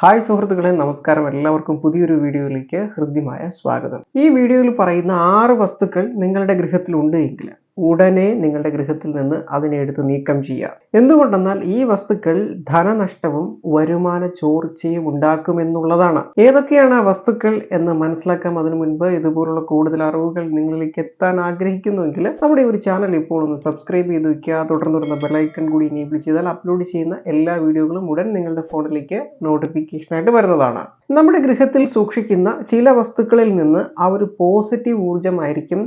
Hi സുഹൃത്തുക്കളെ നമസ്കാരം. എല്ലാവർക്കും പുതിയൊരു വീഡിയോയിലേക്ക് ഹൃദ്യമായ സ്വാഗതം. ഈ വീഡിയോയിൽ പറയുന്ന ആറ് വസ്തുക്കൾ നിങ്ങളുടെ ഗൃഹത്തിൽ ഉണ്ട് എങ്കിൽ ഉടനെ നിങ്ങളുടെ ഗൃഹത്തിൽ നിന്ന് അതിനെ എടുത്ത് നീക്കം ചെയ്യുക. എന്തുകൊണ്ടെന്നാൽ ഈ വസ്തുക്കൾ ധനനഷ്ടവും വരുമാന ചോർച്ചയും ഉണ്ടാക്കുമെന്നുള്ളതാണ്. ഏതൊക്കെയാണ് ആ വസ്തുക്കൾ എന്ന് മനസ്സിലാക്കാം അതിനു മുൻപ് ഇതുപോലുള്ള കൂടുതൽ അറിവുകൾ നിങ്ങളിലേക്ക് എത്താൻ ആഗ്രഹിക്കുന്നുവെങ്കിൽ നമ്മുടെ ഒരു ചാനൽ ഇപ്പോൾ ഒന്ന് സബ്സ്ക്രൈബ് ചെയ്ത് വയ്ക്കുക. തുടർന്ന് വരുന്ന ബെലൈക്കൺ കൂടി എനേബിൾ ചെയ്താൽ അപ്ലോഡ് ചെയ്യുന്ന എല്ലാ വീഡിയോകളും ഉടൻ നിങ്ങളുടെ ഫോണിലേക്ക് നോട്ടിഫിക്കേഷനായിട്ട് വരുന്നതാണ്. നമ്മുടെ ഗൃഹത്തിൽ സൂക്ഷിക്കുന്ന ചില വസ്തുക്കളിൽ നിന്ന് ആ ഒരു പോസിറ്റീവ് ഊർജമായിരിക്കും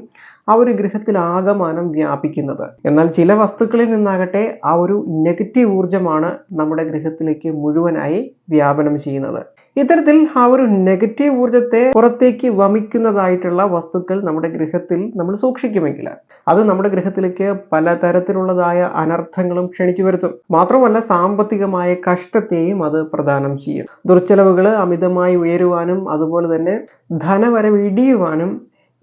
ആ ഒരു ഗ്രഹത്തിൽ ആകമാനം വ്യാപിക്കുന്നത്. എന്നാൽ ചില വസ്തുക്കളിൽ നിന്നാകട്ടെ ആ ഒരു നെഗറ്റീവ് ഊർജമാണ് നമ്മുടെ ഗ്രഹത്തിലേക്ക് മുഴുവനായി വ്യാപനം ചെയ്യുന്നത്. ഇത്തരത്തിൽ ആ ഒരു നെഗറ്റീവ് ഊർജത്തെ പുറത്തേക്ക് വമിക്കുന്നതായിട്ടുള്ള വസ്തുക്കൾ നമ്മുടെ ഗൃഹത്തിൽ നമ്മൾ സൂക്ഷിക്കുമെങ്കിൽ അത് നമ്മുടെ ഗൃഹത്തിലേക്ക് പലതരത്തിലുള്ളതായ അനർത്ഥങ്ങളും ക്ഷണിച്ചു വരുത്തും. മാത്രമല്ല സാമ്പത്തികമായ കഷ്ടത്തെയും അത് പ്രദാനം ചെയ്യും. ദുർച്ചെലവുകൾ അമിതമായി ഉയരുവാനും അതുപോലെ തന്നെ ധനവരവ് ഇടിയുവാനും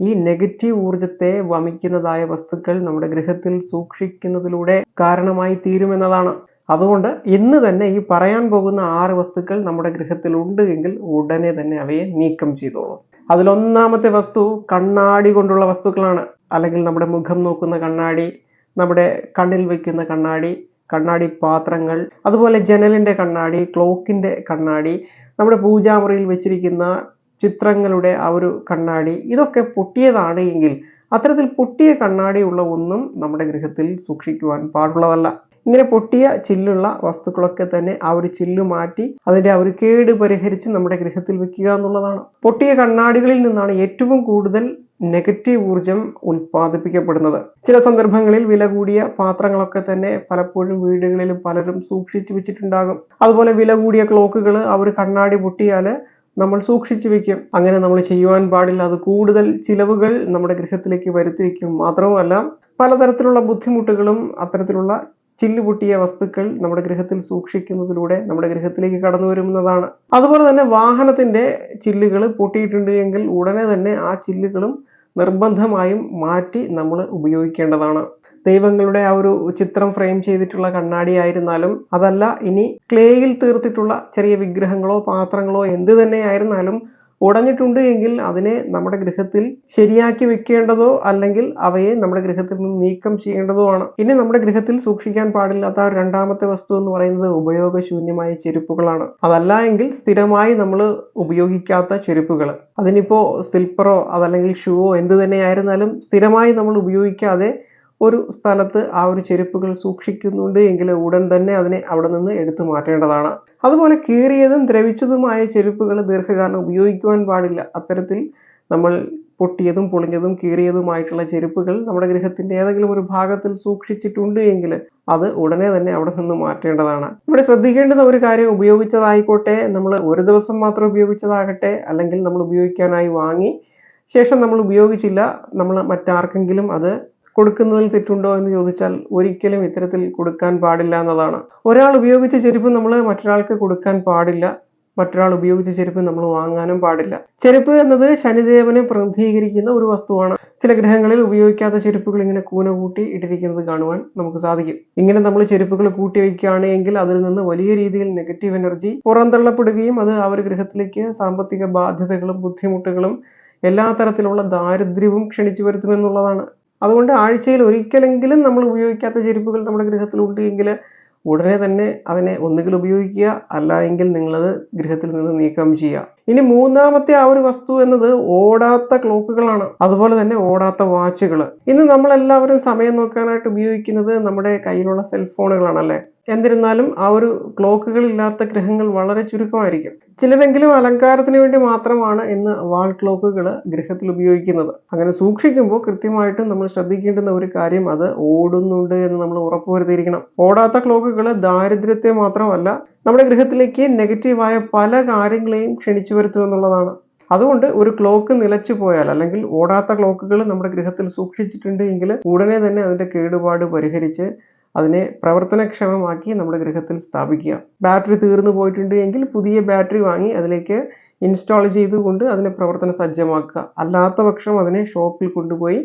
ഈ നെഗറ്റീവ് ഊർജത്തെ വമിക്കുന്നതായ വസ്തുക്കൾ നമ്മുടെ ഗൃഹത്തിൽ സൂക്ഷിക്കുന്നതിലൂടെ കാരണമായി തീരുമെന്നതാണ്. അതുകൊണ്ട് ഇന്ന് തന്നെ ഈ പറയാൻ പോകുന്ന ആറ് വസ്തുക്കൾ നമ്മുടെ ഗൃഹത്തിൽ ഉണ്ട് എങ്കിൽ ഉടനെ തന്നെ അവയെ നീക്കം ചെയ്തോളൂ. അതിലൊന്നാമത്തെ വസ്തു കണ്ണാടി കൊണ്ടുള്ള വസ്തുക്കളാണ്. അല്ലെങ്കിൽ നമ്മുടെ മുഖം നോക്കുന്ന കണ്ണാടി നമ്മുടെ കണ്ണിൽ വയ്ക്കുന്ന കണ്ണാടി കണ്ണാടി പാത്രങ്ങൾ അതുപോലെ ജനലിന്റെ കണ്ണാടി ക്ലോക്കിന്റെ കണ്ണാടി നമ്മുടെ പൂജാമുറിയിൽ വെച്ചിരിക്കുന്ന ചിത്രങ്ങളുടെ ആ ഒരു കണ്ണാടി ഇതൊക്കെ പൊട്ടിയതാണ് എങ്കിൽ അത്തരത്തിൽ പൊട്ടിയ കണ്ണാടി ഉള്ള ഒന്നും നമ്മുടെ ഗൃഹത്തിൽ സൂക്ഷിക്കുവാൻ പാടുള്ളതല്ല. ഇങ്ങനെ പൊട്ടിയ ചില്ലുള്ള വസ്തുക്കളൊക്കെ തന്നെ ആ ഒരു ചില്ല് മാറ്റി അതിന്റെ ആ ഒരു കേട് പരിഹരിച്ച് നമ്മുടെ ഗൃഹത്തിൽ വെക്കുക എന്നുള്ളതാണ്. പൊട്ടിയ കണ്ണാടികളിൽ നിന്നാണ് ഏറ്റവും കൂടുതൽ നെഗറ്റീവ് ഊർജം ഉൽപ്പാദിപ്പിക്കപ്പെടുന്നത്. ചില സന്ദർഭങ്ങളിൽ വില കൂടിയ പാത്രങ്ങളൊക്കെ തന്നെ പലപ്പോഴും വീടുകളിലും പലരും സൂക്ഷിച്ചു വെച്ചിട്ടുണ്ടാകും. അതുപോലെ വില കൂടിയ ക്ലോക്കുകൾ ആ ഒരു കണ്ണാടി പൊട്ടിയാൽ നമ്മൾ സൂക്ഷിച്ചു വെക്കും. അങ്ങനെ നമ്മൾ ചെയ്യുവാൻ പാടില്ല. അത് കൂടുതൽ ചിലവുകൾ നമ്മുടെ ഗൃഹത്തിലേക്ക് വരുത്തി വയ്ക്കും മാത്രവുമല്ല പലതരത്തിലുള്ള ബുദ്ധിമുട്ടുകളും അത്തരത്തിലുള്ള ചില്ലുപൊട്ടിയ വസ്തുക്കൾ നമ്മുടെ ഗൃഹത്തിൽ സൂക്ഷിക്കുന്നതിലൂടെ നമ്മുടെ ഗൃഹത്തിലേക്ക് കടന്നു വരുന്നതാണ്. അതുപോലെ തന്നെ വാഹനത്തിന്റെ ചില്ലുകൾ പൊട്ടിയിട്ടുണ്ട് എങ്കിൽ ഉടനെ തന്നെ ആ ചില്ലുകളും നിർബന്ധമായും മാറ്റി നമ്മൾ ഉപയോഗിക്കേണ്ടതാണ്. ദൈവങ്ങളുടെ ആ ഒരു ചിത്രം ഫ്രെയിം ചെയ്തിട്ടുള്ള കണ്ണാടി ആയിരുന്നാലും അതല്ല ഇനി ക്ലേയിൽ തീർത്തിട്ടുള്ള ചെറിയ വിഗ്രഹങ്ങളോ പാത്രങ്ങളോ എന്ത് തന്നെ ആയിരുന്നാലും ഉടഞ്ഞിട്ടുണ്ട് എങ്കിൽ അതിനെ നമ്മുടെ ഗൃഹത്തിൽ ശരിയാക്കി വെക്കേണ്ടതോ അല്ലെങ്കിൽ അവയെ നമ്മുടെ ഗൃഹത്തിൽ നിന്ന് നീക്കം ചെയ്യേണ്ടതോ ആണ്. ഇനി നമ്മുടെ ഗൃഹത്തിൽ സൂക്ഷിക്കാൻ പാടില്ലാത്ത രണ്ടാമത്തെ വസ്തു എന്ന് പറയുന്നത് ഉപയോഗശൂന്യമായ ചെരുപ്പുകളാണ്. അതല്ല എങ്കിൽ സ്ഥിരമായി നമ്മൾ ഉപയോഗിക്കാത്ത ചെരുപ്പുകൾ. അതിനിപ്പോ സ്ലിപ്പറോ അതല്ലെങ്കിൽ ഷൂവോ എന്ത് തന്നെ ആയിരുന്നാലും സ്ഥിരമായി നമ്മൾ ഉപയോഗിക്കാതെ ഒരു സ്ഥലത്ത് ആ ഒരു ചെരുപ്പുകൾ സൂക്ഷിക്കുന്നുണ്ട് എങ്കിൽ ഉടൻ തന്നെ അതിനെ അവിടെ നിന്ന് എടുത്തു മാറ്റേണ്ടതാണ്. അതുപോലെ കീറിയതും ദ്രവിച്ചതുമായ ചെരുപ്പുകൾ ദീർഘകാലം ഉപയോഗിക്കുവാൻ പാടില്ല. അത്തരത്തിൽ നമ്മൾ പൊട്ടിയതും പൊളിഞ്ഞതും കീറിയതുമായിട്ടുള്ള ചെരുപ്പുകൾ നമ്മുടെ ഗൃഹത്തിന്റെ ഏതെങ്കിലും ഒരു ഭാഗത്തിൽ സൂക്ഷിച്ചിട്ടുണ്ട് എങ്കിൽ അത് ഉടനെ തന്നെ അവിടെ നിന്ന് മാറ്റേണ്ടതാണ്. ഇവിടെ ശ്രദ്ധിക്കേണ്ടുന്ന ഒരു കാര്യം ഉപയോഗിച്ചതായിക്കോട്ടെ നമ്മൾ ഒരു ദിവസം മാത്രം ഉപയോഗിച്ചതാകട്ടെ അല്ലെങ്കിൽ നമ്മൾ ഉപയോഗിക്കാനായി വാങ്ങി ശേഷം നമ്മൾ ഉപയോഗിച്ചില്ല നമ്മൾ മറ്റാർക്കെങ്കിലും അത് കൊടുക്കുന്നതിൽ തെറ്റുണ്ടോ എന്ന് ചോദിച്ചാൽ ഒരിക്കലും ഇത്തരത്തിൽ കൊടുക്കാൻ പാടില്ല എന്നതാണ്. ഒരാൾ ഉപയോഗിച്ച ചെരുപ്പ് നമ്മൾ മറ്റൊരാൾക്ക് കൊടുക്കാൻ പാടില്ല. മറ്റൊരാൾ ഉപയോഗിച്ച ചെരുപ്പ് നമ്മൾ വാങ്ങാനും പാടില്ല. ചെരുപ്പ് എന്നത് ശനിദേവനെ പ്രതിനിധീകരിക്കുന്ന ഒരു വസ്തുവാണ്. ചില ഗ്രഹങ്ങളിൽ ഉപയോഗിക്കാത്ത ചെരുപ്പുകൾ ഇങ്ങനെ കൂന കൂട്ടി ഇട്ടിരിക്കുന്നത് കാണുവാൻ നമുക്ക് സാധിക്കും. ഇങ്ങനെ നമ്മൾ ചെരുപ്പുകൾ കൂട്ടി വയ്ക്കുകയാണ് എങ്കിൽ അതിൽ നിന്ന് വലിയ രീതിയിൽ നെഗറ്റീവ് എനർജി പുറന്തള്ളപ്പെടുകയും അത് ആ ഒരു ഗ്രഹത്തിലേക്ക് സാമ്പത്തിക ബാധ്യതകളും ബുദ്ധിമുട്ടുകളും എല്ലാ തരത്തിലുള്ള ദാരിദ്ര്യവും ക്ഷണിച്ചു വരുത്തുമെന്നുള്ളതാണ്. അതുകൊണ്ട് ആഴ്ചയിൽ ഒരിക്കലെങ്കിലും നമ്മൾ ഉപയോഗിക്കാത്ത ചെരുപ്പുകൾ നമ്മുടെ ഗൃഹത്തിലുണ്ട് എങ്കിൽ ഉടനെ തന്നെ അതിനെ ഒന്നുകിൽ ഉപയോഗിക്കുക അല്ല എങ്കിൽ നിങ്ങളത് ഗൃഹത്തിൽ നിന്ന് നീക്കം ചെയ്യുക. ഇനി മൂന്നാമത്തെ ആ ഒരു വസ്തു എന്നത് ഓടാത്ത ക്ലോക്കുകളാണ്. അതുപോലെ തന്നെ ഓടാത്ത വാച്ചുകൾ. ഇന്ന് നമ്മളെല്ലാവരും സമയം നോക്കാനായിട്ട് ഉപയോഗിക്കുന്നത് നമ്മുടെ കയ്യിലുള്ള സെൽഫോണുകളാണല്ലേ എന്നിരുന്നാലും ആ ഒരു ക്ലോക്കുകൾ ഇല്ലാത്ത ഗ്രഹങ്ങൾ വളരെ ചുരുക്കമായിരിക്കും. ചിലരെങ്കിലും അലങ്കാരത്തിന് വേണ്ടി മാത്രമാണ് ഇന്ന് വാൾ ക്ലോക്കുകൾ ഗൃഹത്തിൽ ഉപയോഗിക്കുന്നത്. അങ്ങനെ സൂക്ഷിക്കുമ്പോൾ കൃത്യമായിട്ടും നമ്മൾ ശ്രദ്ധിക്കേണ്ടുന്ന ഒരു കാര്യം അത് ഓടുന്നുണ്ട് എന്ന് നമ്മൾ ഉറപ്പുവരുത്തിയിരിക്കണം. ഓടാത്ത ക്ലോക്കുകൾ ദാരിദ്ര്യത്തെ മാത്രമല്ല നമ്മുടെ ഗൃഹത്തിലേക്ക് നെഗറ്റീവായ പല കാര്യങ്ങളെയും ക്ഷണിച്ചു വരുത്തും എന്നുള്ളതാണ്. അതുകൊണ്ട് ഒരു ക്ലോക്ക് നിലച്ചു പോയാൽ അല്ലെങ്കിൽ ഓടാത്ത ക്ലോക്കുകൾ നമ്മുടെ ഗൃഹത്തിൽ സൂക്ഷിച്ചിട്ടുണ്ട് എങ്കിൽ ഉടനെ തന്നെ അതിന്റെ കേടുപാട് പരിഹരിച്ച് അതിനെ പ്രവർത്തനക്ഷമമാക്കി നമ്മുടെ ഗൃഹത്തിൽ സ്ഥാപിക്കുക. ബാറ്ററി തീർന്നു പോയിട്ടുണ്ട് എങ്കിൽ പുതിയ ബാറ്ററി വാങ്ങി അതിലേക്ക് ഇൻസ്റ്റാൾ ചെയ്തുകൊണ്ട് അതിനെ പ്രവർത്തന സജ്ജമാക്കുക. അല്ലാത്ത പക്ഷം അതിനെ ഷോപ്പിൽ കൊണ്ടുപോയി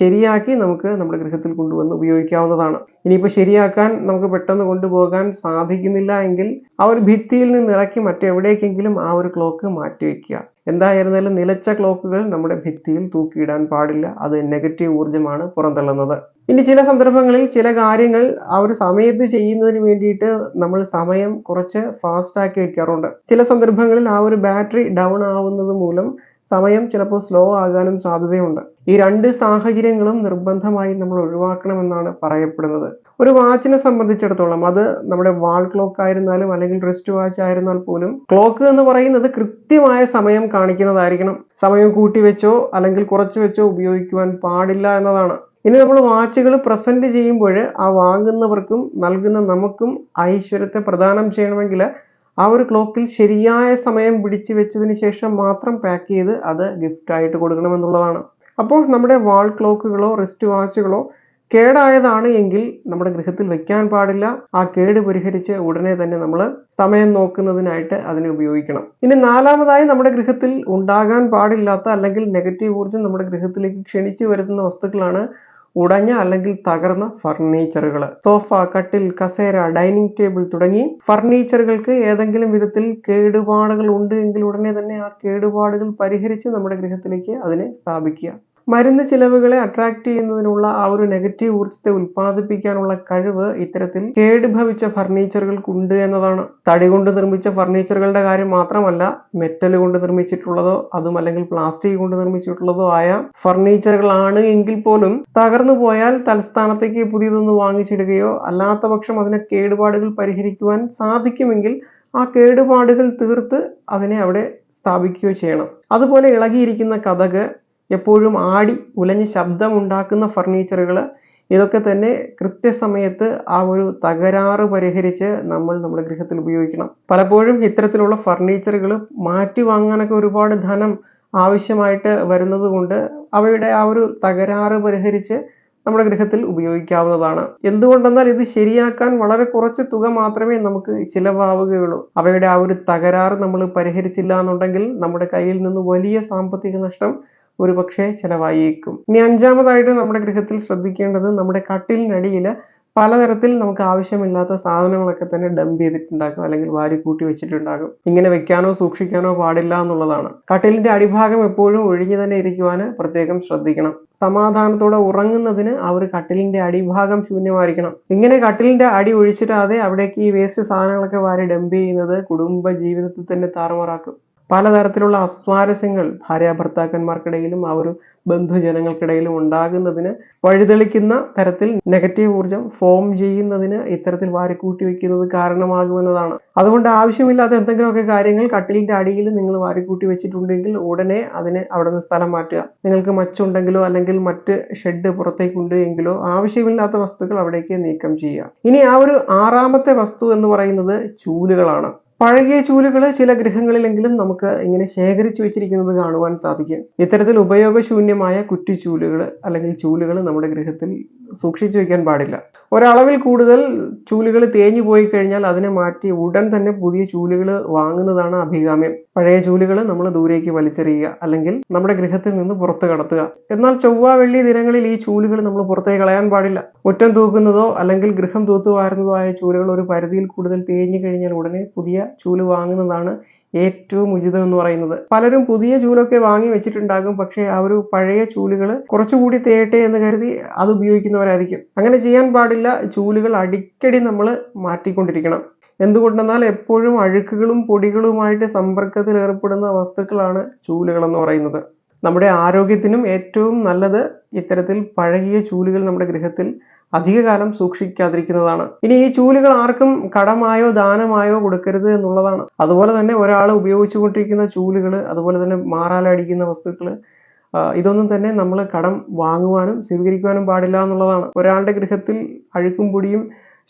ശരിയാക്കി നമുക്ക് നമ്മുടെ ഗൃഹത്തിൽ കൊണ്ടുവന്ന് ഉപയോഗിക്കാവുന്നതാണ്. ഇനിയിപ്പോൾ ശരിയാക്കാൻ നമുക്ക് പെട്ടെന്ന് കൊണ്ടുപോകാൻ സാധിക്കുന്നില്ല എങ്കിൽ ആ ഒരു ഭിത്തിയിൽ നിന്ന് ഇറക്കി മറ്റെവിടേക്കെങ്കിലും ആ ഒരു ക്ലോക്ക് മാറ്റി വയ്ക്കുക എന്തായിരുന്നാലും നിലച്ച ക്ലോക്കുകൾ നമ്മുടെ ഭിത്തിയിൽ തൂക്കിയിടാൻ പാടില്ല. അത് നെഗറ്റീവ് ഊർജമാണ് പുറന്തള്ളുന്നത്. ഇനി ചില സന്ദർഭങ്ങളിൽ ചില കാര്യങ്ങൾ ആ ഒരു സമയത്ത് ചെയ്യുന്നതിന് വേണ്ടിയിട്ട് നമ്മൾ സമയം കുറച്ച് ഫാസ്റ്റ് ആക്കി വെക്കാറുണ്ട് ചില സന്ദർഭങ്ങളിൽ ആ ഒരു ബാറ്ററി ഡൗൺ ആവുന്നത് മൂലം സമയം ചിലപ്പോൾ സ്ലോ ആകാനും സാധ്യതയുണ്ട്. ഈ രണ്ട് സാഹചര്യങ്ങളും നിർബന്ധമായി നമ്മൾ ഒഴിവാക്കണമെന്നാണ് പറയപ്പെടുന്നത്. ഒരു വാച്ചിനെ സംബന്ധിച്ചിടത്തോളം അത് നമ്മുടെ വാൾ ക്ലോക്ക് ആയിരുന്നാലും അല്ലെങ്കിൽ റിസ്റ്റ് വാച്ച് ആയിരുന്നാൽ പോലും ക്ലോക്ക് എന്ന് പറയുന്നത് കൃത്യമായ സമയം കാണിക്കുന്നതായിരിക്കണം. സമയം കൂട്ടി വെച്ചോ അല്ലെങ്കിൽ കുറച്ച് വെച്ചോ ഉപയോഗിക്കുവാൻ പാടില്ല എന്നതാണ്. ഇനി നമ്മൾ വാച്ചുകൾ പ്രസന്റ് ചെയ്യുമ്പോൾ ആ വാങ്ങുന്നവർക്കും നൽകുന്ന നമുക്കും ഐശ്വര്യത്തെ പ്രദാനം ചെയ്യണമെങ്കിൽ ആ ഒരു ക്ലോക്കിൽ ശരിയായ സമയം പിടിച്ചു വെച്ചതിന് ശേഷം മാത്രം പാക്ക് ചെയ്ത് അത് ഗിഫ്റ്റായിട്ട് കൊടുക്കണമെന്നുള്ളതാണ് അപ്പോൾ നമ്മുടെ വാൾ ക്ലോക്കുകളോ റിസ്റ്റ് വാച്ചുകളോ കേടായതാണ് എങ്കിൽ നമ്മുടെ ഗൃഹത്തിൽ വെക്കാൻ പാടില്ല. ആ കേട് പരിഹരിച്ച് ഉടനെ തന്നെ നമ്മൾ സമയം നോക്കുന്നതിനായിട്ട് അതിനെ ഉപയോഗിക്കണം. ഇനി നാലാമതായി നമ്മുടെ ഗൃഹത്തിൽ ഉണ്ടാകാൻ പാടില്ലാത്ത അല്ലെങ്കിൽ നെഗറ്റീവ് ഊർജം നമ്മുടെ ഗൃഹത്തിലേക്ക് ക്ഷണിച്ചു വരുത്തുന്ന വസ്തുക്കളാണ് ഉടഞ്ഞ അല്ലെങ്കിൽ തകർന്ന ഫർണിച്ചറുകൾ സോഫ കട്ടിൽ കസേര ഡൈനിങ് ടേബിൾ തുടങ്ങി ഫർണിച്ചറുകൾക്ക് ഏതെങ്കിലും വിധത്തിൽ കേടുപാടുകൾ ഉണ്ട് എങ്കിൽ ഉടനെ തന്നെ ആ കേടുപാടുകൾ പരിഹരിച്ച് നമ്മുടെ ഗൃഹത്തിലേക്ക് അതിനെ സ്ഥാപിക്കുക. മരുന്ന് ചിലവുകളെ അട്രാക്ട് ചെയ്യുന്നതിനുള്ള ആ ഒരു നെഗറ്റീവ് ഊർജത്തെ ഉൽപ്പാദിപ്പിക്കാനുള്ള കഴിവ് ഇത്തരത്തിൽ കേടുഭവിച്ച ഫർണിച്ചറുകൾക്കുണ്ട് എന്നതാണ്. തടി കൊണ്ട് നിർമ്മിച്ച ഫർണിച്ചറുകളുടെ കാര്യം മാത്രമല്ല മെറ്റൽ കൊണ്ട് നിർമ്മിച്ചിട്ടുള്ളതോ അതും അല്ലെങ്കിൽ പ്ലാസ്റ്റിക് കൊണ്ട് നിർമ്മിച്ചിട്ടുള്ളതോ ആയ ഫർണിച്ചറുകളാണ് എങ്കിൽ പോലും തകർന്നു പോയാൽ തലസ്ഥാനത്തേക്ക് പുതിയതൊന്ന് വാങ്ങിച്ചിടുകയോ അല്ലാത്ത പക്ഷം അതിനെ കേടുപാടുകൾ പരിഹരിക്കുവാൻ സാധിക്കുമെങ്കിൽ ആ കേടുപാടുകൾ തീർത്ത് അതിനെ അവിടെ സ്ഥാപിക്കുകയോ ചെയ്യണം. അതുപോലെ ഇളകിയിരിക്കുന്ന കഥക് എപ്പോഴും ആടി ഉലഞ്ഞ് ശബ്ദമുണ്ടാക്കുന്ന ഫർണിച്ചറുകൾ ഇതൊക്കെ തന്നെ കൃത്യസമയത്ത് ആ ഒരു തകരാറ് പരിഹരിച്ച് നമ്മൾ നമ്മുടെ ഗൃഹത്തിൽ ഉപയോഗിക്കണം. പലപ്പോഴും ഇത്തരത്തിലുള്ള ഫർണിച്ചറുകൾ മാറ്റി വാങ്ങാനൊക്കെ ഒരുപാട് ധനം ആവശ്യമായിട്ട് വരുന്നത് കൊണ്ട് അവയുടെ ആ ഒരു തകരാറ് പരിഹരിച്ച് നമ്മുടെ ഗൃഹത്തിൽ ഉപയോഗിക്കാവുന്നതാണ്. എന്തുകൊണ്ടെന്നാൽ ഇത് ശരിയാക്കാൻ വളരെ കുറച്ച് തുക മാത്രമേ നമുക്ക് ചിലവാവുകയുള്ളൂ. അവയുടെ ആ ഒരു തകരാറ് നമ്മൾ പരിഹരിച്ചില്ല എന്നുണ്ടെങ്കിൽ നമ്മുടെ കയ്യിൽ നിന്ന് വലിയ സാമ്പത്തിക നഷ്ടം ഒരു പക്ഷേ ചിലവായേക്കും. ഇനി അഞ്ചാമതായിട്ട് നമ്മുടെ ഗൃഹത്തിൽ ശ്രദ്ധിക്കേണ്ടത് നമ്മുടെ കട്ടിലിനടിയിൽ പലതരത്തിൽ നമുക്ക് ആവശ്യമില്ലാത്ത സാധനങ്ങളൊക്കെ തന്നെ ഡംപ് ചെയ്തിട്ടുണ്ടാക്കും അല്ലെങ്കിൽ വാരി കൂട്ടി വെച്ചിട്ടുണ്ടാകും ഇങ്ങനെ വെക്കാനോ സൂക്ഷിക്കാനോ പാടില്ല എന്നുള്ളതാണ്. കട്ടിലിന്റെ അടിഭാഗം എപ്പോഴും ഒഴിഞ്ഞു തന്നെ ഇരിക്കുവാൻ പ്രത്യേകം ശ്രദ്ധിക്കണം. സമാധാനത്തോടെ ഉറങ്ങുന്നതിന് ആ ഒരു കട്ടിലിന്റെ അടിഭാഗം ശൂന്യമായിരിക്കണം. ഇങ്ങനെ കട്ടിലിന്റെ അടി ഒഴിച്ചിട്ടാതെ അവിടേക്ക് ഈ വേസ്റ്റ് സാധനങ്ങളൊക്കെ വാരി ഡംപ് ചെയ്യുന്നത് കുടുംബ ജീവിതത്തിൽ തന്നെ താറുമാറാക്കും. പലതരത്തിലുള്ള അസ്വാരസ്യങ്ങൾ ഭാര്യ ഭർത്താക്കന്മാർക്കിടയിലും ആ ഒരു ബന്ധുജനങ്ങൾക്കിടയിലും ഉണ്ടാകുന്നതിന് വഴിതെളിക്കുന്ന തരത്തിൽ നെഗറ്റീവ് ഊർജം ഫോം ചെയ്യുന്നതിന് ഇത്തരത്തിൽ വാരിക്കൂട്ടി വെക്കുന്നത് കാരണമാകുമെന്നതാണ്. അതുകൊണ്ട് ആവശ്യമില്ലാത്ത എന്തെങ്കിലുമൊക്കെ കാര്യങ്ങൾ കട്ടിലിന്റെ അടിയിൽ നിങ്ങൾ വാരിക്കൂട്ടി വെച്ചിട്ടുണ്ടെങ്കിൽ ഉടനെ അതിന് അവിടെ നിന്ന് സ്ഥലം മാറ്റുക. നിങ്ങൾക്ക് മച്ചുണ്ടെങ്കിലോ അല്ലെങ്കിൽ മറ്റ് ഷെഡ് പുറത്തേക്കുണ്ട് എങ്കിലോ ആവശ്യമില്ലാത്ത വസ്തുക്കൾ അവിടേക്ക് നീക്കം ചെയ്യുക. ഇനി ആ ഒരു ആറാമത്തെ വസ്തു എന്ന് പറയുന്നത് ചൂലുകളാണ്. പഴകിയ ചൂലുകൾ ചില ഗൃഹങ്ങളിലെങ്കിലും നമുക്ക് ഇങ്ങനെ ശേഖരിച്ചു വെച്ചിരിക്കുന്നത് കാണുവാൻ സാധിക്കും. ഇത്തരത്തിൽ ഉപയോഗശൂന്യമായ കുറ്റിച്ചൂലുകൾ അല്ലെങ്കിൽ ചൂലുകൾ നമ്മുടെ ഗൃഹത്തിൽ സൂക്ഷിച്ചു വെക്കാൻ പാടില്ല. ഒരളവിൽ കൂടുതൽ ചൂലുകൾ തേഞ്ഞു പോയി കഴിഞ്ഞാൽ അതിനെ മാറ്റി ഉടൻ തന്നെ പുതിയ ചൂലുകൾ വാങ്ങുന്നതാണ് അഭികാമ്യം. പഴയ ചൂലുകൾ നമ്മൾ ദൂരേക്ക് വലിച്ചെറിയുക അല്ലെങ്കിൽ നമ്മുടെ ഗൃഹത്തിൽ നിന്ന് പുറത്ത് കടത്തുക. എന്നാൽ ചൊവ്വ വെള്ളി ദിനങ്ങളിൽ ഈ ചൂലുകൾ നമ്മൾ പുറത്തേക്ക് കളയാൻ പാടില്ല. മുറ്റം തൂക്കുന്നതോ അല്ലെങ്കിൽ ഗൃഹം തൂത്തുവാരുന്നതോ ആയ ചൂലുകൾ ഒരു പരിധിയിൽ കൂടുതൽ തേഞ്ഞു കഴിഞ്ഞാൽ ഉടനെ പുതിയ ചൂൽ വാങ്ങുന്നതാണ് ഏറ്റവും ഉചിതം എന്ന് പറയുന്നത്. പലരും പുതിയ ചൂലൊക്കെ വാങ്ങി വെച്ചിട്ടുണ്ടാകും. പക്ഷേ ആ ഒരു പഴയ ചൂലുകൾ കുറച്ചുകൂടി തേയട്ടെ എന്ന് കരുതി അത് ഉപയോഗിക്കുന്നവരായിരിക്കും. അങ്ങനെ ചെയ്യാൻ പാടില്ല. ചൂലുകൾ അടിക്കടി നമ്മൾ മാറ്റിക്കൊണ്ടിരിക്കണം. എന്തുകൊണ്ടെന്നാൽ എപ്പോഴും അഴുക്കുകളും പൊടികളുമായിട്ട് സമ്പർക്കത്തിൽ ഏർപ്പെടുന്ന വസ്തുക്കളാണ് ചൂലുകൾ എന്ന് പറയുന്നത്. നമ്മുടെ ആരോഗ്യത്തിനും ഏറ്റവും നല്ലത് ഇത്തരത്തിൽ പഴകിയ ചൂലുകൾ നമ്മുടെ ഗൃഹത്തിൽ അധികകാലം സൂക്ഷിക്കാതിരിക്കുന്നതാണ്. ഇനി ഈ ചൂലുകൾ ആർക്കും കടമായോ ദാനമായോ കൊടുക്കരുത് എന്നുള്ളതാണ്. അതുപോലെ തന്നെ ഒരാൾ ഉപയോഗിച്ചുകൊണ്ടിരിക്കുന്ന ചൂലുകൾ അതുപോലെ തന്നെ മാറാലടിക്കുന്ന വസ്തുക്കൾ ഇതൊന്നും തന്നെ നമ്മൾ കടം വാങ്ങുവാനും സ്വീകരിക്കുവാനും പാടില്ല എന്നുള്ളതാണ്. ഒരാളുടെ ഗൃഹത്തിൽ അഴുക്കും പൊടിയും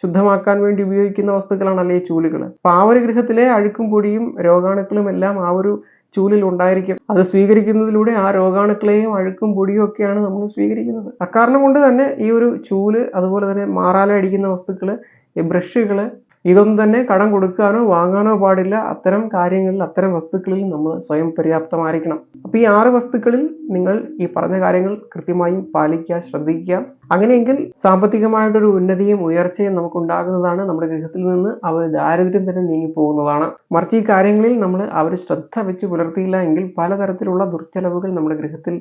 ശുദ്ധമാക്കാൻ വേണ്ടി ഉപയോഗിക്കുന്ന വസ്തുക്കളാണല്ലേ ഈ ചൂലുകൾ അപ്പൊ ആ ഒരു ഗൃഹത്തിലെ അഴുക്കും പൊടിയും രോഗാണുക്കളും എല്ലാം ആ ഒരു ചൂലിൽ ഉണ്ടായിരിക്കും. അത് സ്വീകരിക്കുന്നതിലൂടെ ആ രോഗാണുക്കളെയും അഴുക്കും പൊടിയും ഒക്കെയാണ് നമ്മൾ സ്വീകരിക്കുന്നത്. അക്കാരണം കൊണ്ട് തന്നെ ഈ ഒരു ചൂൽ അതുപോലെ തന്നെ മാറാല അടിക്കുന്ന വസ്തുക്കൾ ഈ ബ്രഷുകൾ ഇതൊന്നും തന്നെ കടം കൊടുക്കാനോ വാങ്ങാനോ പാടില്ല. അത്തരം കാര്യങ്ങളിൽ അത്തരം വസ്തുക്കളിൽ നമ്മൾ സ്വയം പര്യാപ്തമായിരിക്കണം. അപ്പോൾ ഈ ആറ് വസ്തുക്കളിൽ നിങ്ങൾ ഈ പറഞ്ഞ കാര്യങ്ങൾ കൃത്യമായും പാലിക്കുക ശ്രദ്ധിക്കുക. അങ്ങനെയെങ്കിൽ സാമ്പത്തികമായിട്ടൊരു ഉന്നതിയും ഉയർച്ചയും നമുക്ക് ഉണ്ടാകുന്നതാണ് നമ്മുടെ ഗൃഹത്തിൽ നിന്ന് അവർ ദാരിദ്ര്യം തന്നെ നീങ്ങി പോകുന്നതാണ് മറിച്ച് ഈ കാര്യങ്ങളിൽ നമ്മൾ അവർ ശ്രദ്ധ വെച്ച് പുലർത്തിയില്ല എങ്കിൽ പലതരത്തിലുള്ള ദുർച്ചെലവുകൾ നമ്മുടെ ഗൃഹത്തിൽ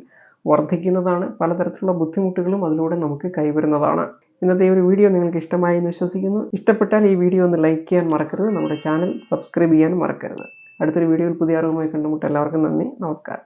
വർദ്ധിക്കുന്നതാണ്. പലതരത്തിലുള്ള ബുദ്ധിമുട്ടുകളും അതിലൂടെ നമുക്ക് കൈവരുന്നതാണ്. ഇന്നത്തെ ഈ ഒരു വീഡിയോ നിങ്ങൾക്ക് ഇഷ്ടമായി എന്ന് വിശ്വസിക്കുന്നു. ഇഷ്ടപ്പെട്ടാൽ ഈ വീഡിയോ ഒന്ന് ലൈക്ക് ചെയ്യാൻ മറക്കരുത്. നമ്മുടെ ചാനൽ സബ്സ്ക്രൈബ് ചെയ്യാൻ മറക്കരുത്. അടുത്തൊരു വീഡിയോയിൽ പുതിയ അറിവുമായി കണ്ടുമുട്ട എല്ലാവർക്കും നന്ദി. നമസ്കാരം.